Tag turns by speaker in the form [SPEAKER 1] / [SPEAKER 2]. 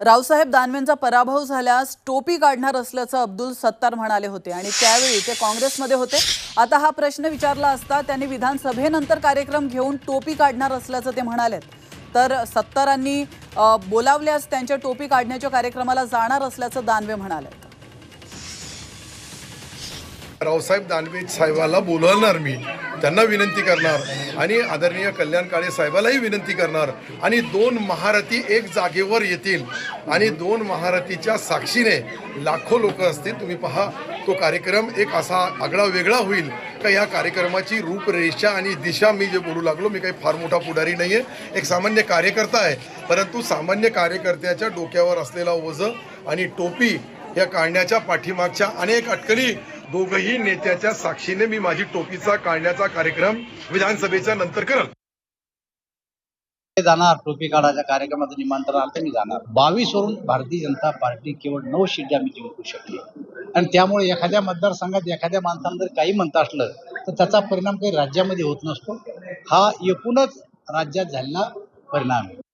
[SPEAKER 1] रावसाहेब दानवेंचा पराभव झाल्यास टोपी काढणार असल्याचं अब्दुल सत्तार म्हणाले होते आणि त्यावेळी ते काँग्रेसमध्ये होते. आता हा प्रश्न विचारला असता त्यांनी विधानसभेनंतर कार्यक्रम घेऊन टोपी काढणार असल्याचं ते म्हणालेत. तर सत्तारांनी बोलावल्यास त्यांच्या टोपी काढण्याच्या कार्यक्रमाला जाणार असल्याचं दानवे म्हणाले.
[SPEAKER 2] रावसाहेब दानवे साहेबाला बोलवणार मी. त्यांना विनंती करणार आणि आदरणीय कल्याण काळे साहेबालाही विनंती करणार. आणि दोन महारथी एक जागेवर येतील आणि दोन महारथीच्या साक्षीने लाखो लोक असतील. तुम्ही पहा तो कार्यक्रम एक असा आगळा वेगळा होईल का या कार्यक्रमाची रूपरेषा आणि दिशा मी जे बोलू लागलो मी काही फार मोठा पुढारी नाही आहे एक सामान्य कार्यकर्ता आहे परंतु सामान्य कार्यकर्त्याच्या डोक्यावर असलेला ओझं आणि टोपी या काढण्याच्या पाठीमागच्या अनेक अटकली दोघही नेत्याच्या साक्षीने मी माझी टोपीचा काढण्याचा कार्यक्रम विधानसभेच्या नंतर करल.
[SPEAKER 3] जाणार टोपी काढायच्या कार्यक्रमाचं निमंत्रण आलं तर मी जाणार. बावीस वरून भारतीय जनता पार्टी केवळ नऊ शिट्टी आम्ही जिंकू शकली. आणि त्यामुळे एखाद्या मतदारसंघात एखाद्या माणसानं जर काही म्हणता असलं तर त्याचा परिणाम काही राज्यामध्ये होत नसतो. हा एकूणच राज्यात झालेला परिणाम आहे.